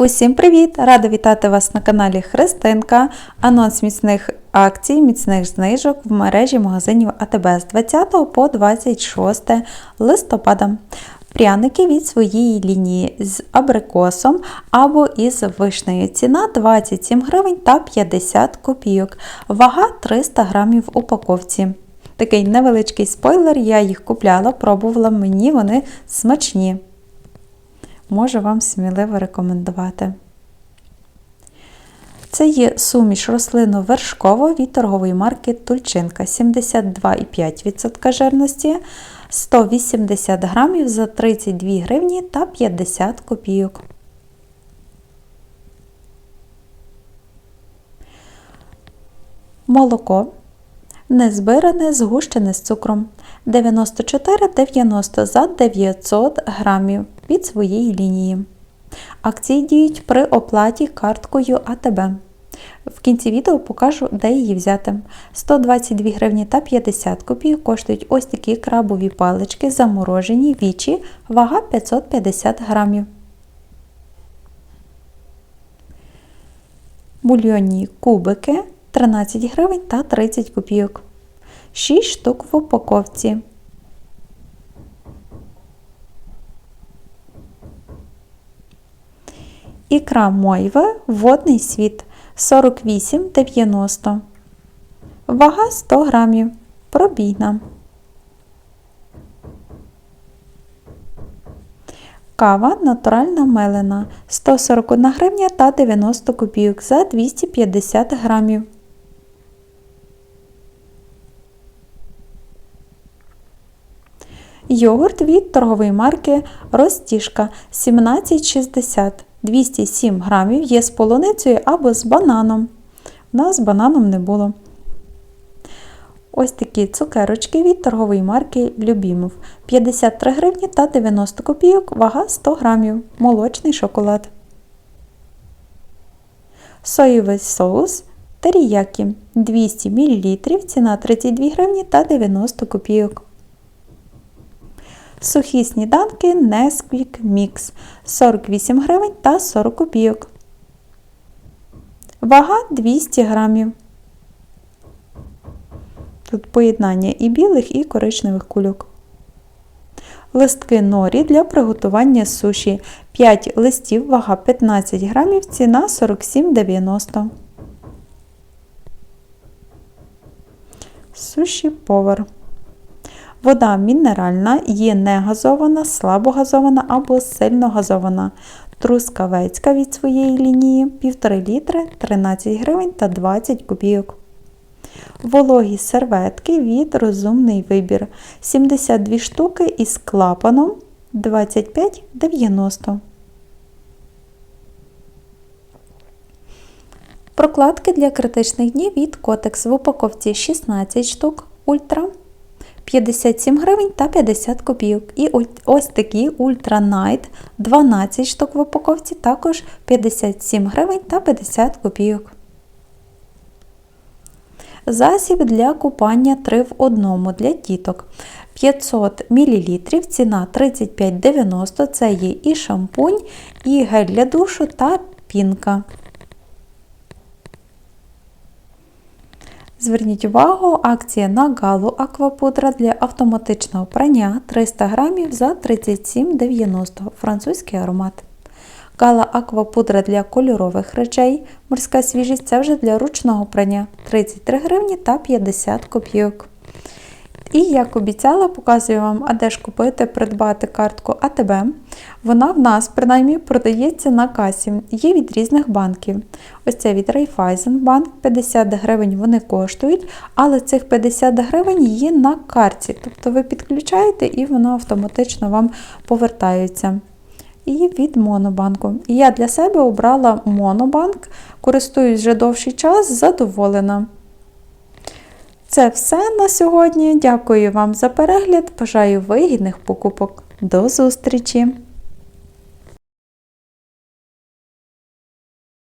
Усім привіт! Рада вітати вас на каналі Христинка. Анонс міцних акцій, міцних знижок в мережі магазинів АТБ з 20 по 26 листопада. Пряники від своєї лінії з абрикосом або із вишнею. Ціна 27 гривень та 50 копійок. Вага 300 грамів в упаковці. Такий невеличкий спойлер, я їх купляла, пробувала, мені вони смачні можу вам сміливо рекомендувати. Це є суміш рослинно-вершково від торгової марки Тульчинка 72,5% жирності, 180 грамів за 32 гривні та 50 копійок. Молоко незбиране згущене з цукром 94,90 за 900 грамів від своєї лінії. Акції діють при оплаті карткою АТБ. В кінці відео покажу, де її взяти. 122 гривні та 50 копійок коштують ось такі крабові палички, заморожені вічі, вага 550 грамів. Бульйонні кубики 13 гривень та 30 копійок. 6 штук в упаковці. Ікра Мойве водний світ 48,90. Вага 100 грамів. Пробійна. Кава натуральна мелена 141 гривня та 90 копійок за 250 грамів. Йогурт від торгової марки Ростішка 17,60 207 грамів є з полуницею або з бананом. У нас з бананом не було. Ось такі цукерочки від торгової марки Любімов 53 гривні та 90 копійок, вага 100 грамів. Молочний шоколад. Соєвий соус теріякі 200 мл, ціна 32 гривні та 90 копійок. Сухі сніданки Nesquik Mix 48 гривень та 40 копійок. Вага 200 грамів. Тут поєднання і білих, і коричневих кульок. Листки норі для приготування суші. 5 листів, вага 15 грамів, ціна 47,90. Суші повар. Вода мінеральна, є негазована, слабогазована або сильно газована. Трускавецька від своєї лінії 1,5 літри 13 гривень та 20 копійок. Вологі серветки від розумний вибір 72 штуки із клапаном 25,90. Прокладки для критичних днів від Котекс в упаковці 16 штук ультра 57 гривень та 50 копійок. І ось такі Ultra Night 12 штук в упаковці, також 57 гривень та 50 копійок. Засіб для купання 3 в 1 для діток. 500 мл, ціна 35,90 це є і шампунь, і гель для душу та пінка. Зверніть увагу, акція на галу аквапудра для автоматичного прання 300 грамів за 37,90 французький аромат. Гала аквапудра для кольорових речей. Морська свіжість це вже для ручного прання 33 гривні та 50 копійок. І, як обіцяла, показую вам, а де ж купити, придбати картку АТБ. Вона в нас, принаймні, продається на касі, є від різних банків. Ось це від Райфайзенбанк, 50 гривень вони коштують, але цих 50 гривень є на карті. Тобто ви підключаєте і воно автоматично вам повертається. І від Монобанку. І я для себе обрала Монобанк, користуюсь вже довший час, задоволена. Це все на сьогодні. Дякую вам за перегляд. Бажаю вигідних покупок. До зустрічі!